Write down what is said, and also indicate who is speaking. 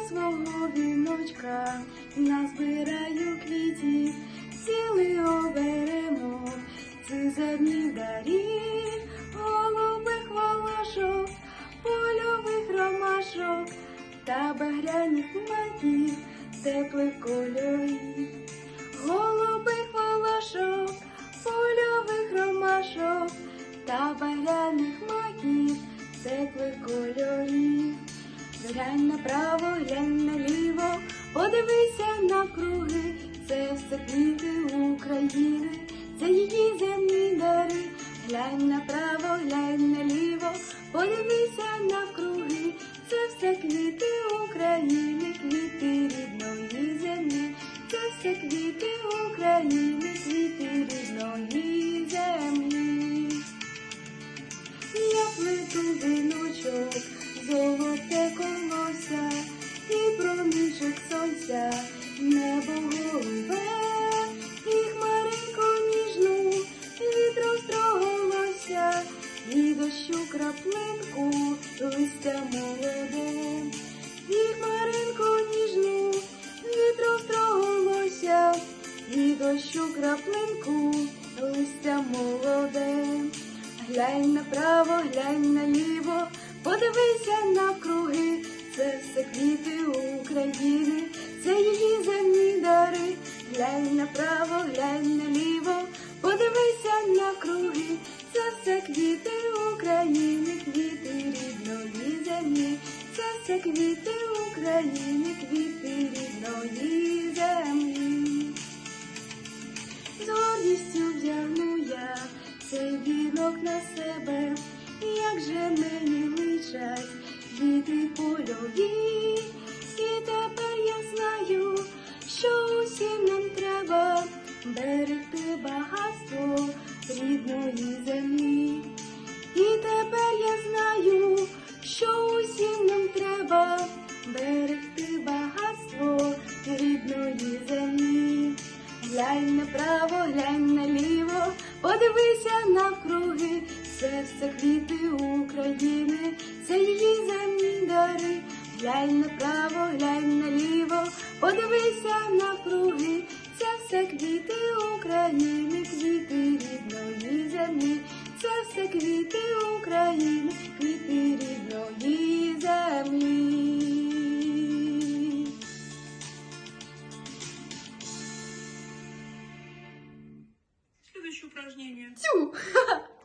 Speaker 1: свого віночка назбираю квітів, цілий оберемо, це земні дарів, голубих волошок, польових ромашок та багряних маків, теплих кольорів, голубих волошок, польових ромашок та багряних маків, теплих кольорів. Глянь направо, глянь це все квіти України, це її земні дари. Глянь направо, глянь наліво, подивися навкруги, це все квіти України, квіти рідної землі, це все квіти України, квіти рідної землі. Я плету віночок, золоте колося, і проміжок сонця, краплинку, листя молоде, і хмаринку ніжну, вітром строголося, і дощу краплинку, листя молоде. Глянь направо, глянь наліво, подивися навкруги, це все квіти України, це її земні дари. Глянь направо, глянь наліво, подивися навкруги, це все квіти України, рідної землі, це все квіти України, квіти рідної землі. З гордістю вдягну я цей вінок на себе, як же мені личать квіти польові, і тепер я знаю, що усім нам треба берегти багатство рідної землі. Подивися навкруги, серце квіти України, це її земні дари. Глянь направо, глянь наліво, подивися навкруги, це все квіти України, квіти рідної землі, це все квіти України,
Speaker 2: Следующее упражнение.
Speaker 1: Тю!